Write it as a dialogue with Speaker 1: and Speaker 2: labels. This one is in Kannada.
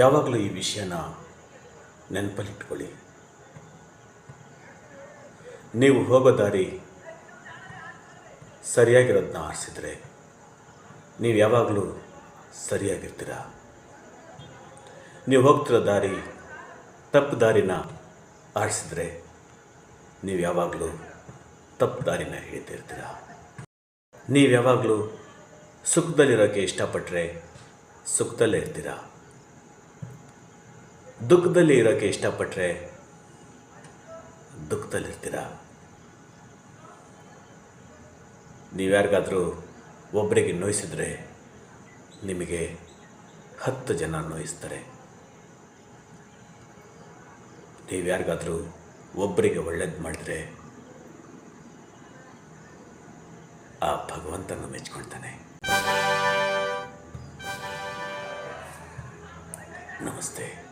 Speaker 1: ಯಾವಾಗಲೂ ಈ ವಿಷಯನ ನೆನಪಲ್ಲಿಟ್ಕೊಳ್ಳಿ. ನೀವು ಹೋಗೋ ದಾರಿ ಸರಿಯಾಗಿರೋದನ್ನ ಆರಿಸಿದ್ರೆ ನೀವು ಯಾವಾಗಲೂ ಸರಿಯಾಗಿರ್ತೀರ? ನೀವು ಹೋಗ್ತಿರೋ ದಾರಿ ತಪ್ಪು ದಾರಿನ ಆರಿಸಿದ್ರೆ ನೀವು ಯಾವಾಗಲೂ ತಪ್ಪು ದಾರಿನ ಹಿಡಿತಿರ್ತೀರ ನೀವು ಯಾವಾಗಲೂ ಸುಖದಲ್ಲಿರೋಕ್ಕೆ ಇಷ್ಟಪಟ್ಟರೆ ಸುಖದಲ್ಲೇ ಇರ್ತೀರ? ದುಃಖದಲ್ಲಿ ಇರೋಕ್ಕೆ ಇಷ್ಟಪಟ್ಟರೆ ದುಃಖದಲ್ಲಿರ್ತೀರ? ನೀವ್ಯಾರಿಗಾದರೂ ಒಬ್ಬರಿಗೆ ನೋಯಿಸಿದರೆ ನಿಮಗೆ ಹತ್ತು ಜನ ನೋಯಿಸ್ತಾರೆ. ನೀವ್ಯಾರಿಗಾದರೂ ಒಬ್ಬರಿಗೆ ಒಳ್ಳೇದು ಮಾಡಿದ್ರೆ ಆ ಭಗವಂತನ ಮೆಚ್ಕೊಳ್ತಾನೆ. ನಮಸ್ತೆ.